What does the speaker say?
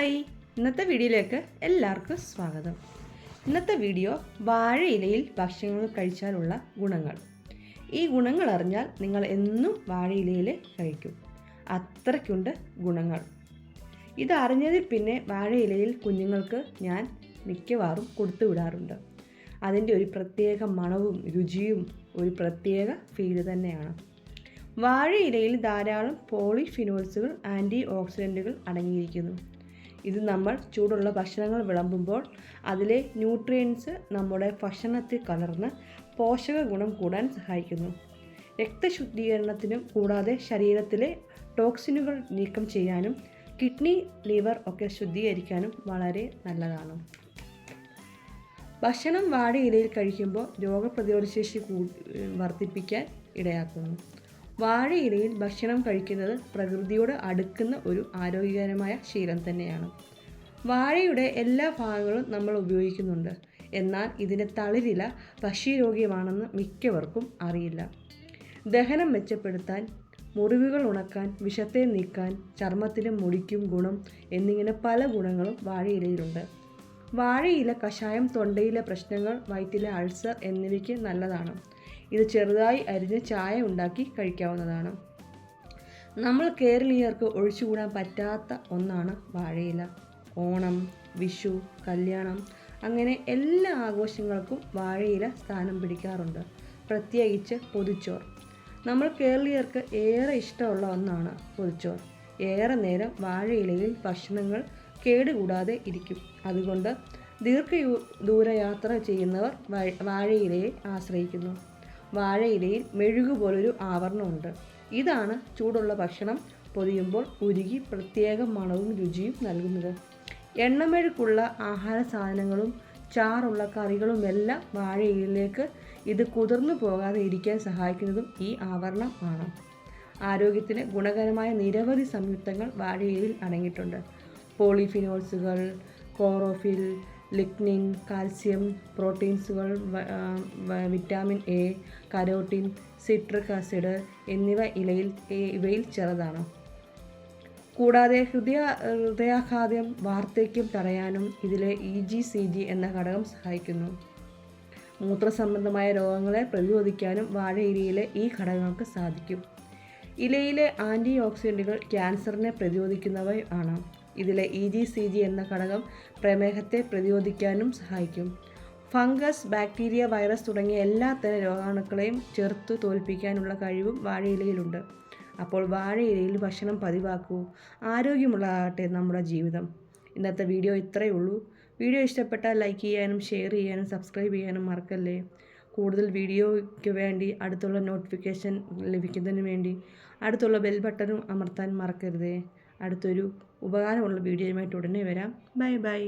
Hi. ഇന്നത്തെ വീഡിയോയിലേക്ക് എല്ലാവർക്കും സ്വാഗതം. ഇന്നത്തെ വീഡിയോ വാഴയിലയിൽ ഭക്ഷ്യങ്ങൾ കഴിച്ചാലുള്ള ഗുണങ്ങൾ. ഈ ഗുണങ്ങൾ അറിഞ്ഞാൽ നിങ്ങൾ എന്നും വാഴയിലയിൽ കഴിക്കും. അത്രയ്ക്കുണ്ട് ഗുണങ്ങൾ. ഇത് അറിഞ്ഞതിൽ പിന്നെ വാഴയിലയിൽ കുഞ്ഞുങ്ങൾക്ക് ഞാൻ മിക്കവാറും കൊടുത്തു വിടാറുണ്ട്. അതിന്റെ ഒരു പ്രത്യേക മണവും രുചിയും ഒരു പ്രത്യേക ഫീൽ തന്നെയാണ്. വാഴയിലയിൽ ധാരാളം പോളിഫിനോൾസുകൾ ആന്റി ഓക്സിഡന്റുകൾ അടങ്ങിയിരിക്കുന്നു. ഇത് നമ്മൾ ചൂടുള്ള ഭക്ഷണങ്ങൾ വിളമ്പുമ്പോൾ അതിലെ ന്യൂട്രിയൻസ് നമ്മുടെ ഭക്ഷണത്തിൽ കലർന്ന് പോഷക ഗുണം കൂടാൻ സഹായിക്കുന്നു. രക്തശുദ്ധീകരണത്തിനും കൂടാതെ ശരീരത്തിലെ ടോക്സിനുകൾ നീക്കം ചെയ്യാനും കിഡ്നി ലിവർ ഒക്കെ ശുദ്ധീകരിക്കാനും വളരെ നല്ലതാണ്. ഭക്ഷണം വാഴയിലയിൽ കഴിക്കുമ്പോൾ രോഗപ്രതിരോധശേഷി വർദ്ധിപ്പിക്കാൻ ഇടയാക്കുന്നു. വാഴയിലയിൽ ഭക്ഷണം കഴിക്കുന്നത് പ്രകൃതിയോട് അടുക്കുന്ന ഒരു ആരോഗ്യകരമായ ശീലം തന്നെയാണ്. വാഴയുടെ എല്ലാ ഭാഗങ്ങളും നമ്മൾ ഉപയോഗിക്കുന്നുണ്ട്. എന്നാൽ ഇതിന്റെ തളിരില ഭക്ഷ്യരോഗ്യമാണെന്ന് മിക്കവർക്കും അറിയില്ല. ദഹനം മെച്ചപ്പെടുത്താൻ മുറിവുകൾ ഉണക്കാൻ വിഷത്തെ നീക്കാൻ ചർമ്മത്തിലും മുടിക്കും ഗുണം എന്നിങ്ങനെ പല ഗുണങ്ങളും വാഴയിലയിലുണ്ട്. വാഴയില കഷായം തൊണ്ടയിലെ പ്രശ്നങ്ങൾ വയറ്റിലെ അൾസർ എന്നിവയ്ക്ക് നല്ലതാണ്. ഇത് ചെറുതായി അരിഞ്ഞ് ചായ ഉണ്ടാക്കി കഴിക്കാവുന്നതാണ്. നമ്മൾ കേരളീയർക്ക് ഒഴിച്ചുകൂടാൻ പറ്റാത്ത ഒന്നാണ് വാഴയില. ഓണം വിഷു കല്യാണം അങ്ങനെ എല്ലാ ആഘോഷങ്ങൾക്കും വാഴയില സ്ഥാനം പിടിക്കാറുണ്ട്. പ്രത്യേകിച്ച് പൊതിച്ചോർ. നമ്മൾ കേരളീയർക്ക് ഏറെ ഇഷ്ടമുള്ള ഒന്നാണ് പൊതിച്ചോർ. ഏറെ നേരം വാഴയിലയിൽ ഭക്ഷണങ്ങൾ കേടുകൂടാതെ ഇരിക്കും. അതുകൊണ്ട് ദീർഘ ദൂരയാത്ര ചെയ്യുന്നവർ വാഴയിലയെ ആശ്രയിക്കുന്നു. വാഴയിലയിൽ മെഴുകുപോലൊരു ആവരണമുണ്ട്. ഇതാണ് ചൂടുള്ള ഭക്ഷണം പൊതിയുമ്പോൾ ഉരുകി പ്രത്യേക മണവും രുചിയും നൽകുന്നത്. എണ്ണമെഴുക്കുള്ള ആഹാര സാധനങ്ങളും ചാറുള്ള കറികളുമെല്ലാം വാഴയിലേക്ക് ഇത് കുതിർന്നു പോകാതെ ഇരിക്കാൻ സഹായിക്കുന്നതും ഈ ആവരണം ആണ്. ആരോഗ്യത്തിന് ഗുണകരമായ നിരവധി സംയുക്തങ്ങൾ വാഴയിലിൽ അടങ്ങിയിട്ടുണ്ട്. പോളിഫിനോൾസുകൾ chlorophyll lignin calcium പ്രോട്ടീൻസുകൾ vitamin A carotene citric acid എന്നിവ ഇലയിൽ ഇവയിൽ ചെറുതാണ്. കൂടാതെ ഹൃദയ ഹൃദയാഘാതം വാർദ്ധക്യം തടയാനും ഇതിലെ ഇ ജി സി ജി എന്ന ഘടകം സഹായിക്കുന്നു. മൂത്രസംബന്ധമായ രോഗങ്ങളെ പ്രതിരോധിക്കാനും വാഴയിലയിലെ ഈ ഘടകങ്ങൾക്ക് സാധിക്കും. ഇലയിലെ ആന്റി ഓക്സിഡന്റുകൾ ക്യാൻസറിനെ പ്രതിരോധിക്കുന്നവ ആണ്. ഇതിലെ ഇ ജി സി ജി എന്ന ഘടകം പ്രമേഹത്തെ പ്രതിരോധിക്കാനും സഹായിക്കും. ഫംഗസ് ബാക്ടീരിയ വൈറസ് തുടങ്ങിയ എല്ലാത്തരം രോഗാണുക്കളെയും ചെറുത്തു തോൽപ്പിക്കാനുള്ള കഴിവും വാഴയിലയിലുണ്ട്. അപ്പോൾ വാഴയിലയിൽ ഭക്ഷണം പതിവാക്കൂ. ആരോഗ്യമുള്ളതാകട്ടെ നമ്മുടെ ജീവിതം. ഇന്നത്തെ വീഡിയോ ഇത്രയേ ഉള്ളൂ. വീഡിയോ ഇഷ്ടപ്പെട്ടാൽ ലൈക്ക് ചെയ്യാനും ഷെയർ ചെയ്യാനും സബ്സ്ക്രൈബ് ചെയ്യാനും മറക്കല്ലേ? കൂടുതൽ വീഡിയോയ്ക്ക് വേണ്ടി അടുത്തുള്ള നോട്ടിഫിക്കേഷൻ ലഭിക്കുന്നതിന് വേണ്ടി അടുത്തുള്ള ബെൽ ബട്ടണും അമർത്താൻ മറക്കരുതേ. അടുത്തൊരു ഉപകാരമുള്ള വീഡിയോയുമായിട്ട് ഉടനെ വരാം. Bye bye.